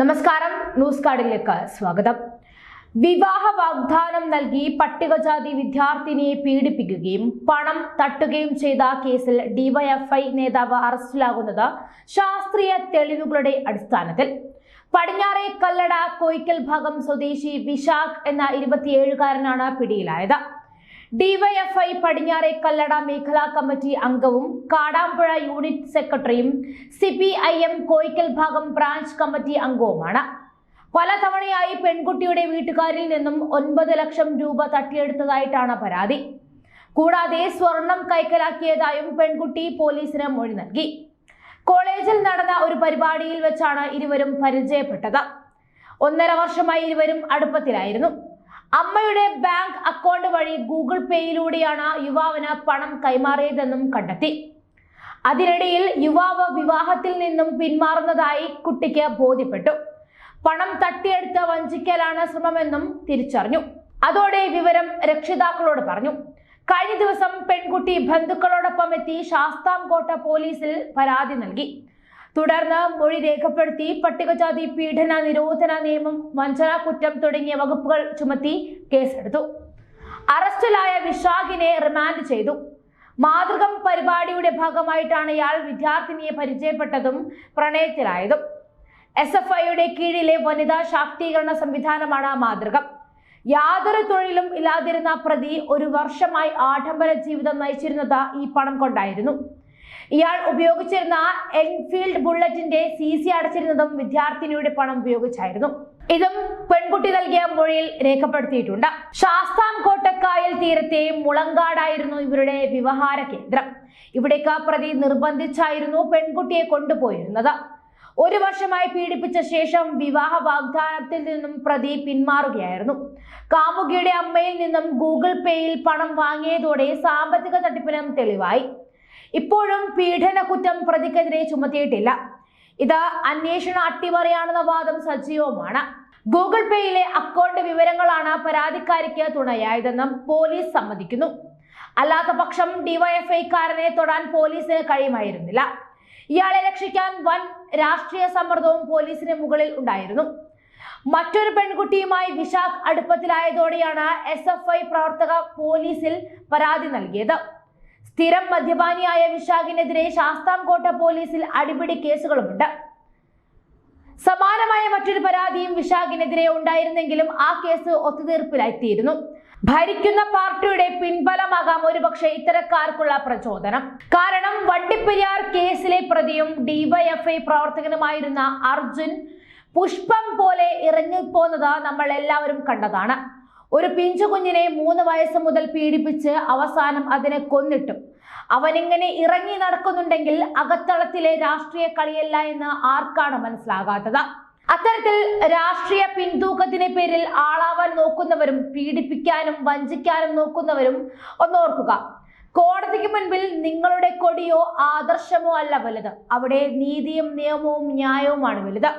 നമസ്കാരം. ന്യൂസ് കാർഡിലേക്ക് സ്വാഗതം. വിവാഹ വാഗ്ദാനം നൽകി പട്ടികജാതി വിദ്യാർത്ഥിനിയെ പീഡിപ്പിക്കുകയും പണം തട്ടുകയും ചെയ്ത കേസിൽ ഡിവൈഎഫ്ഐ നേതാവ് അറസ്റ്റിലാകുന്നത് ശാസ്ത്രീയ തെളിവുകളുടെ അടിസ്ഥാനത്തിൽ. പടിഞ്ഞാറെ കല്ലട കോയിക്കൽ ഭാഗം സ്വദേശി വിശാഖ് എന്ന ഇരുപത്തിയേഴുകാരനാണ് പിടിയിലായത്. ഡിവൈഎഫ്ഐ പടിഞ്ഞാറെ കല്ലട മേഖലാ കമ്മിറ്റി അംഗവും കാടാമ്പുഴ യൂണിറ്റ് സെക്രട്ടറിയും C P I M Koyikkal Bhagam branch committee അംഗവുമാണ്. പലതവണയായി പെൺകുട്ടിയുടെ വീട്ടുകാരിൽ നിന്നും ഒൻപത് ലക്ഷം രൂപ തട്ടിയെടുത്തതായിട്ടാണ് പരാതി. കൂടാതെ സ്വർണം കൈക്കലാക്കിയതായും പെൺകുട്ടി പോലീസിന് മൊഴി നൽകി. കോളേജിൽ നടന്ന ഒരു പരിപാടിയിൽ വെച്ചാണ് ഇരുവരും പരിചയപ്പെട്ടത്. ഒന്നര വർഷമായി ഇരുവരും അടുപ്പത്തിലായിരുന്നു. അമ്മയുടെ ബാങ്ക് അക്കൗണ്ട് വഴി ഗൂഗിൾ പേയിലൂടെയാണ് യുവാവിന് പണം കൈമാറിയതെന്നും കണ്ടെത്തി. അതിനിടയിൽ യുവാവ് വിവാഹത്തിൽ നിന്നും പിന്മാറുന്നതായി കുട്ടിക്ക് ബോധ്യപ്പെട്ടു. പണം തട്ടിയെടുത്ത് വഞ്ചിക്കലാണ് ശ്രമമെന്നും തിരിച്ചറിഞ്ഞു. അതോടെ വിവരം രക്ഷിതാക്കളോട് പറഞ്ഞു. കഴിഞ്ഞ ദിവസം പെൺകുട്ടി ബന്ധുക്കളോടൊപ്പം എത്തി ശാസ്താംകോട്ട പോലീസിൽ പരാതി നൽകി. തുടർന്ന് മൊഴി രേഖപ്പെടുത്തി പട്ടികജാതി പീഡന നിരോധന നിയമം വഞ്ചന കുറ്റം തുടങ്ങിയ വകുപ്പുകൾ ചുമത്തി കേസെടുത്തു. അറസ്റ്റിലായ വിശാഖിനെ റിമാൻഡ് ചെയ്തു. മാതൃകം പരിപാടിയുടെ ഭാഗമായിട്ടാണ് ഇയാൾ വിദ്യാർത്ഥിനിയെ പരിചയപ്പെട്ടതും പ്രണയത്തിലായതും. എസ് എഫ് ഐയുടെ കീഴിലെ വനിതാ ശാക്തീകരണ സംവിധാനമാണ് മാതൃകം. യാതൊരു തൊഴിലും ഇല്ലാതിരുന്ന പ്രതി ഒരു വർഷമായി ആഡംബര ജീവിതം നയിച്ചിരുന്നത് ഈ പണം കൊണ്ടായിരുന്നു. ഇയാൾ ഉപയോഗിച്ചിരുന്ന എൻഫീൽഡ് ബുള്ളറ്റിന്റെ സി സി അടച്ചിരുന്നതും വിദ്യാർത്ഥിനിയുടെ പണം ഉപയോഗിച്ചായിരുന്നു. ഇതും പെൺകുട്ടി നൽകിയ മൊഴിയിൽ രേഖപ്പെടുത്തിയിട്ടുണ്ട്. ശാസ്താംകോട്ടക്കായൽ തീരത്തെ മുളങ്കാടായിരുന്നു ഇവരുടെ വ്യവഹാര കേന്ദ്രം. ഇവിടേക്ക് പ്രതി നിർബന്ധിച്ചായിരുന്നു പെൺകുട്ടിയെ കൊണ്ടുപോയിരുന്നത്. ഒരു വർഷമായി പീഡിപ്പിച്ച ശേഷം വിവാഹ വാഗ്ദാനത്തിൽ നിന്നും പ്രതി പിന്മാറുകയായിരുന്നു. കാമുകിയുടെ അമ്മയിൽ നിന്നും ഗൂഗിൾ പേയിൽ പണം വാങ്ങിയതോടെ സാമ്പത്തിക തട്ടിപ്പിനും തെളിവായി. ഇപ്പോഴും പീഡന കുറ്റം പ്രതിക്കെതിരെ ചുമത്തിയിട്ടില്ല. ഇത് അന്വേഷണ അട്ടിമറിയാണെന്ന വാദം സജീവമാണ്. ഗൂഗിൾ പേയിലെ അക്കൗണ്ട് വിവരങ്ങളാണ് പരാതിക്കാരിക്ക് തുണയായതെന്നും പോലീസ് സമ്മതിക്കുന്നു. അല്ലാത്ത പക്ഷം ഡിവൈഎഫ്ഐക്കാരനെ തൊടാൻ പോലീസിന് കഴിയുമായിരുന്നില്ല. ഇയാളെ രക്ഷിക്കാൻ വൻ രാഷ്ട്രീയ സമ്മർദ്ദവും പോലീസിന് മുകളിൽ ഉണ്ടായിരുന്നു. മറ്റൊരു പെൺകുട്ടിയുമായി വിശാഖ് അടുപ്പത്തിലായതോടെയാണ് എസ് എഫ് ഐ പ്രവർത്തക പോലീസിൽ പരാതി നൽകിയത്. സ്ഥിരം മദ്യപാനിയായ വിശാഖിനെതിരെ ശാസ്താംകോട്ട പോലീസിൽ അടിപിടി കേസുകളുമുണ്ട്. സമാനമായ മറ്റൊരു പരാതിയും വിശാഖിനെതിരെ ഉണ്ടായിരുന്നെങ്കിലും ആ കേസ് ഒത്തുതീർപ്പിലായിത്തീരുന്നു. ഭരിക്കുന്ന പാർട്ടിയുടെ പിൻബലമാകാം ഒരുപക്ഷെ ഇത്തരക്കാർക്കുള്ള പ്രചോദനം. കാരണം വണ്ടിപ്പെരിയാർ കേസിലെ പ്രതിയും ഡിവൈഎഫ്ഐ പ്രവർത്തകനുമായിരുന്ന അർജുൻ പുഷ്പം പോലെ ഇറങ്ങിപ്പോന്നത് നമ്മൾ എല്ലാവരും കണ്ടതാണ്. ഒരു പിഞ്ചു കുഞ്ഞിനെ മൂന്ന് വയസ്സ് മുതൽ പീഡിപ്പിച്ച് അവസാനം അതിനെ കൊന്നിട്ടും. അവനിങ്ങനെ ഇറങ്ങി നടക്കുന്നുണ്ടെങ്കിൽ അകത്തളത്തിലെ രാഷ്ട്രീയ കളിയല്ല എന്ന് ആർക്കാണ് മനസ്സിലാകാത്തത്? അത്തരത്തിൽ രാഷ്ട്രീയ പിന്തൂക്കത്തിന്റെ പേരിൽ ആളാവാൻ നോക്കുന്നവരും പീഡിപ്പിക്കാനും വഞ്ചിക്കാനും നോക്കുന്നവരും ഒന്നോർക്കുക കോടതിക്ക് മുൻപിൽ നിങ്ങളുടെ കൊടിയോ ആദർശമോ അല്ല വലുത്. അവിടെ നീതിയും നിയമവും ന്യായവുമാണ് വലുത്.